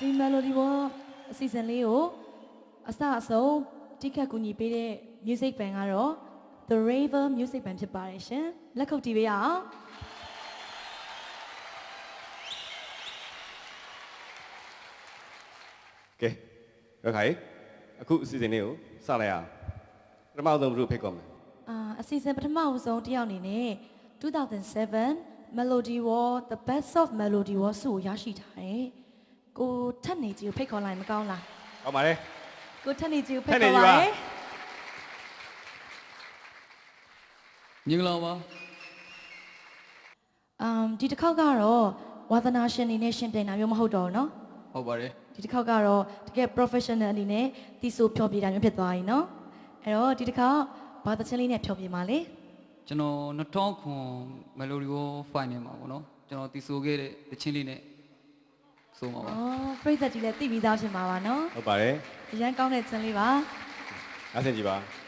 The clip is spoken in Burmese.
ဒီ melody ဘောအစီအစဉ်လေးကိုအစအဆုံးတိခတ်ကူညီပေးတဲ့ music band ကတော့ The Raver Music Band ဖြစ်ပါတယ်ရှင်လက်ခုပ်တီးပေးရအောင်ကဲရခိုင်အခုအစီအစဉ်လေးကိုစလိုက်အောင်ပထမဆုံးဘုရုဖိတ်ကောမယ်အာအစီအစဉ်ပထမအဆုံးတစ်ယောက်အနေနဲ့2007 Melody War The Best of Melody War ဆုကိုရရှိထားတယ် ကိုထက်နေကြီးကိုဖိတ်ခေါ်လိုက်မကောင်းလား ဟုတ်ပါတယ် ကိုထက်နေကြီးကိုဖိ ထ တ် က်နေ ခေါ် ကြီး ပါ ပါ တယ် မင်္ဂလာပါ အမ်ဒီတစ်ခေါက်ကတော့ဝါသနာရှင်အနေနဲ့ရှင်ပြိုင်တာမျိုးမဟုတ်တော့ဘူးเนาะ ဟုတ်ပါတယ် ဒီတစ်ခေါက်ကတော့တကယ် professional အနေနဲ့တီဆိုဖြောပြတာမျိုးဖြစ်သွားပြီเนาะအဲ့တော့ဒီတစ်ခေါက်ဘာသချင်းလေးနဲ့ဖြောပြမှာလဲ ကျွန်တော်2000ခွန် Melody War Final မှာပေါ့နော်ကျွန်တော်တည်ဆိုခဲ့တဲ့တချင်းလေးနဲ့ ဆိုမှာပါ။အော်ပြိသက်ကြီးလည်းသိပြီးသားဖြစ်မှာပါနော်။ဟုတ်ပါတယ်။အရင်ကောင်းတဲ့ခြင်းလေးပါ။အားစင်ကြပါ။